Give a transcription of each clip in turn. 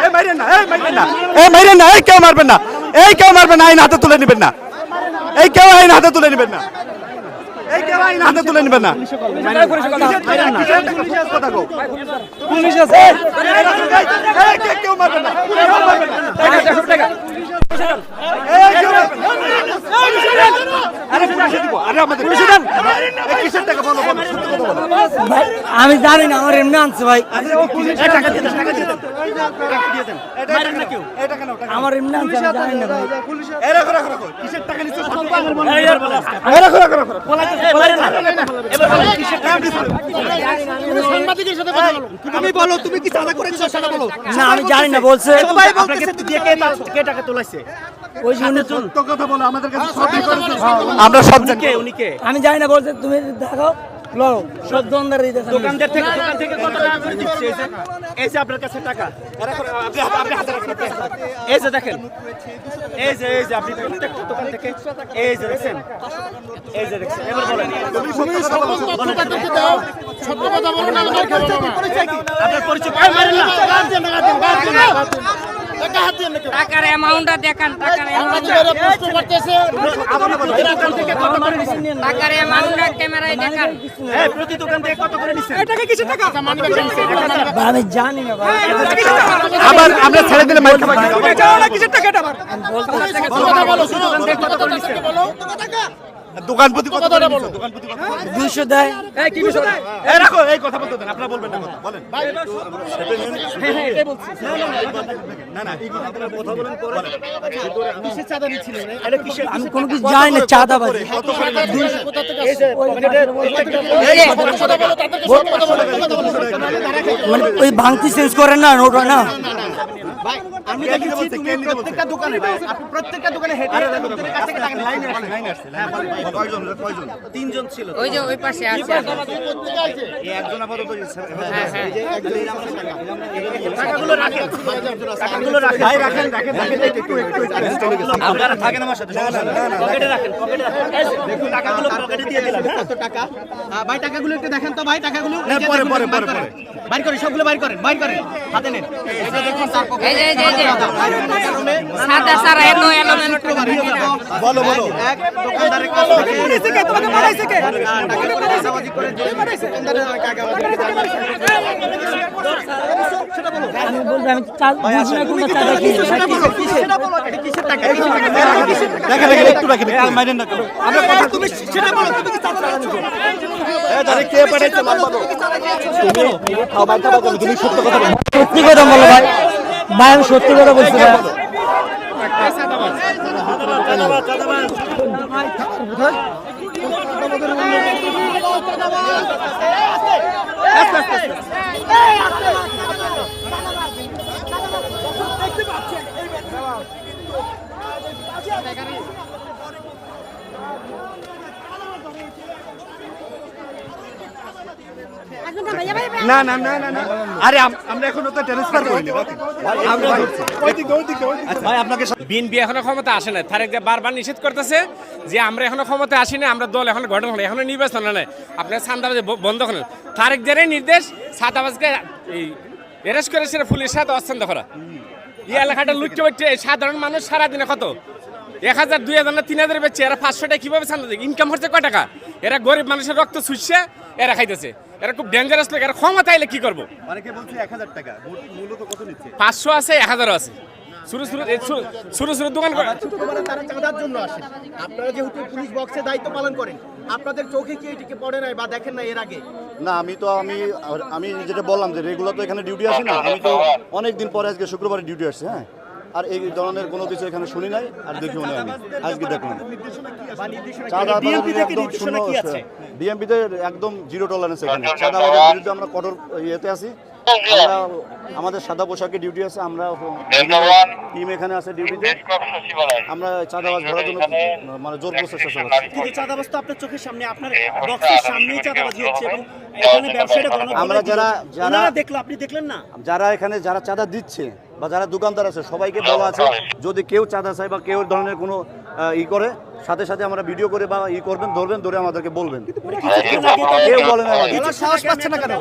এই মাইরেন না এই কেউ মারবেন না এই কেউ মারবেন না আইন হাতে তুলে নেবেন না এই কেউ আইন হাতে তুলে নেবেন না এই হাতে তুলে নেবেন না আমি জানি না আমার এমনি আনছে ভাই আমি জানি না বলছে ওই যে উনি সত্য কথা বলো, আমাদের কাছে সব record আছে। আমরা সব জানি। উনি কে? আমি জানি না বলছে তুমি দেখো লো সব দোকানদার থেকে দোকান থেকে কত টাকা করে দিচ্ছে? এই যে আপনার কাছে টাকা। এরা করে- আপনি আপনি হাতে রাখেন আপনি হাতে রাখেন। এই যে দেখেন। এই যে এই যে আপনি প্রত্যেকটা দোকান থেকে এই যে দেখছেন এই যে দেখছেন এবার বলেন। আপনার পরিচয় ভাই মারেন না। টাকার অ্যামাউন্টটা দেখান টাকার কত টাকার অ্যামাউন্টটা ক্যামেরায় দেখান প্রতি দোকান থেকে কত করে নিছেন টাকা কিছু টাকা আমি জানি না আবার আমরা ছেড়ে দিলে মাইক খাবার দোকান প্রতি কত করে নিচ্ছ? দোকান প্রতি কত করে? দুইশো দেয়। এই রাখো এই কথা বলতে দেন আপনারা বলবেন না কথা বলেন। না না এই কথা কথা বলেন পরে কিসের চাঁদা নিচ্ছিলেন? এটা কিসের আমি কোনো কিছু জানি না চাঁদা বাজি। মানে ওই ভাঙতি চেঞ্জ করেন না ওটা না আমি দেখেছি তুমি? প্রত্যেকটা দোকানে আপনি প্রত্যেকটা দোকানে হেঁটে হেঁটে লোকজনের কাছ থেকে টাকা নিচ্ছেন। লাইনে আসছে লাইনে আসছে। হ্যাঁ কয়জন কয়জন? তিনজন ছিল। ওই যে ওই পাশে আছে। এই একজন আপাতত হ্যাঁ হ্যাঁ। টাকাগুলো রাখেন। টাকাগুলো রাখেন। ভাই রাখেন রাখেন রাখেন। একটু একটু আপনারা থাকেন আমার সাথে পকেটে রাখেন পকেটে রাখেন। দেখুন টাকাগুলো পকেটে দিয়ে দিলাম? কত টাকা। ভাই টাকাগুলো একটু দেখেন তো ভাই টাকাগুলো পরে, পরে, বাইর পরে, বাইর করেন সবগুলো বাইর করেন বাইর করেন হাতে নেন। এই যে দেখুন তার পকেটে সাদা সারা বলো বলো এক দোকানদারের কাছ থেকে দোকানদারের আমি আমি বুঝি না কোনটা কি সেটা বলো সেটা বলো এটা কিসের টাকা কিসের টাকা? দেখেন দেখেন একটু রাখেন একটু মাইনেন না আমরা কথা তুমি সেটা বলো তুমি কি চাঁদা দিচ্ছ? এই তাহলে কে পাঠাইছে নাম বলো তুমি খাও মাইক খাও তুমি সত্য কথা বলো সত্যি কথা বলো ভাই ভাই সত্যি কথা বলছি না না না না না। আরে আমরা এখনও তো ট্রান্সফার করিনি বাকি। আমরা ধরছি। ওইদিকে, ওইদিকে, ওইদিকে। ভাই আপনাকে বিএনপি এখনও ক্ষমতা আসে না তারেক যে বারবার নিষেধ করতেছে যে আমরা এখনও ক্ষমতা আসিনি আমরা দল এখন গঠন হলো এখনও নির্বাচন আপনার সান্দাবাজি বন্ধ করেন। তারেক জেরে নির্দেশ সাদাবাজকে এই অ্যারেস্ট করে সেটা পুলিশের সাথে অস্থান্ত করা। এই এলাকাটা লুটতে পারছে সাধারণ মানুষ সারাদিনে কত? এক হাজার দুই হাজার না তিন হাজার বেচছে এরা পাঁচশো টাকা কীভাবে ইনকাম হচ্ছে কয় টাকা? এরা গরিব মানুষের রক্ত শুষছে এরা খাইতেছে। এরা খুব ডেঞ্জারাস লোক এরা ক্ষমতা এলে কি করব? অনেকে বলছে এক হাজার টাকা। মূলত কত নিচ্ছে? পাঁচশো আছে এক হাজারও আছে। শুরু শুরু শুরু- শুরু শুরু দোকান করে। তারা চাঁদার জন্য আসেন আপনারা যেহেতু পুলিশ বক্সে দায়িত্ব পালন করেন আপনাদের চোখে কি এটিকে পড়ে নাই বা দেখেন না এর আগে? না আমি তো আমি আমি যেটা বললাম যে রেগুলার তো এখানে ডিউটি আসি না। আমি তো অনেক দিন পরে আজকে শুক্রবারে ডিউটি আসছি হ্যাঁ। আর এই ধরনের কোনো কিছু এখানে শুনি নাই আর দেখিও নাই। আমি আজকে দেখলাম চাঁদা একদম শূন্য নির্দেশনা বিএমপিতে একদম জিরো টলারেন্স এখানে। চাঁদাবাজের বিরুদ্ধে আমরা কঠোর ইয়েতে আছি। আমরা আমাদের সাদা পোশাকে ডিউটি আছে আমরা টিম এখানে আছে ডিউটিতে আমরা চাঁদাবাজ ধরার জন্য মানে জোর প্রচেষ্টা চালাচ্ছি। কিন্তু চাঁদাবাজ তো আপনার চোখের সামনে আপনার বক্সের সামনেই চাঁদাবাজি হচ্ছে এবং এখানে ব্যবসায়ীরা আমরা যারা- যারা- দেখল আপনি দেখলেন না? যারা এখানে যারা চাঁদা দিচ্ছে বা যারা দোকানদার আছে সবাইকে বলা আছে যদি কেউ চাঁদা চায় বা কেউ ধরনের কোনো ই করে সাথে সাথে আমরা ভিডিও করে বা ই করবেন ধরবেন ধরে আমাদেরকে বলবেন। কেউ বলে না সাহস পাচ্ছে না কেন?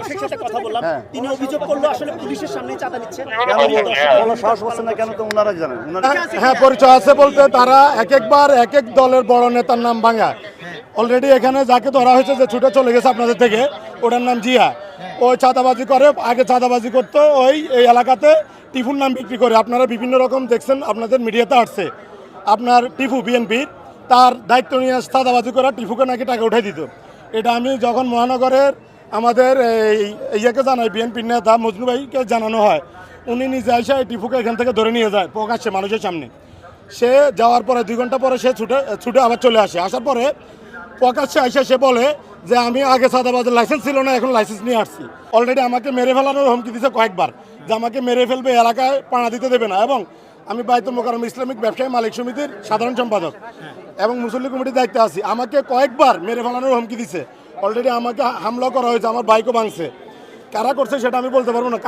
কথা বললাম হ্যাঁ। তিনি অভিযোগ করল আসলে পুলিশের সামনে চাঁদা নিচ্ছে কেন বলো সাহস পাচ্ছে না কেন তো ওনারাই জানেন? হ্যাঁ পরিচয় আছে বলতে তারা এক একবার এক এক দলের বড় নেতার নাম ভাঙায়। অলরেডি এখানে যাকে ধরা হয়েছে যে ছুটে চলে গেছে আপনাদের থেকে ওটার নাম জিয়া। ওই চাঁদাবাজি করে, আগে চাঁদাবাজি করতো ওই, এই এলাকাতে টিফুর নাম বিক্রি করে। আপনারা বিভিন্ন রকম দেখছেন, আপনাদের মিডিয়াতে আসছে। আপনার টিফু, বিএনপির, তার দায়িত্ব নিয়ে চাঁদাবাজি করা টিফুকে নাকি টাকা উঠাই দিত। এটা আমি যখন মহানগরের আমাদের এই ইয়েকে জানাই, বিএনপির নেতা মজনু ভাইকে জানানো হয়, উনি নিজে এসে টিফুকে এখান থেকে ধরে নিয়ে যায়, প্রকাশ্যে মানুষের সামনে। সে যাওয়ার পরে, দুই ঘণ্টা পরে সে ছুটে ছুটে আবার চলে আসে। আসার পরে প্রকাশ্যে এসে সে বলে যে আমি আগে সাদাবাজের লাইসেন্স ছিল না, এখন লাইসেন্স নিয়ে আসছি। অলরেডি আমাকে মেরে ফেলানোর হুমকি দিয়েছে কয়েকবার যে আমাকে মেরে ফেলবে এলাকায় পাড়া দিতে দেবে না। এবং আমি বাইতুল মোকারম ইসলামিক ব্যবসায়ী মালিক সমিতির সাধারণ সম্পাদক এবং মুসল্লি কমিটির দায়িত্বে আছি। আমাকে কয়েকবার মেরে ফেলানোর হুমকি দিছে। অলরেডি আমাকে হামলা করা হয়েছে, আমার বাইকও ভাঙছে। কারা করছে সেটা আমি বলতে পারব না।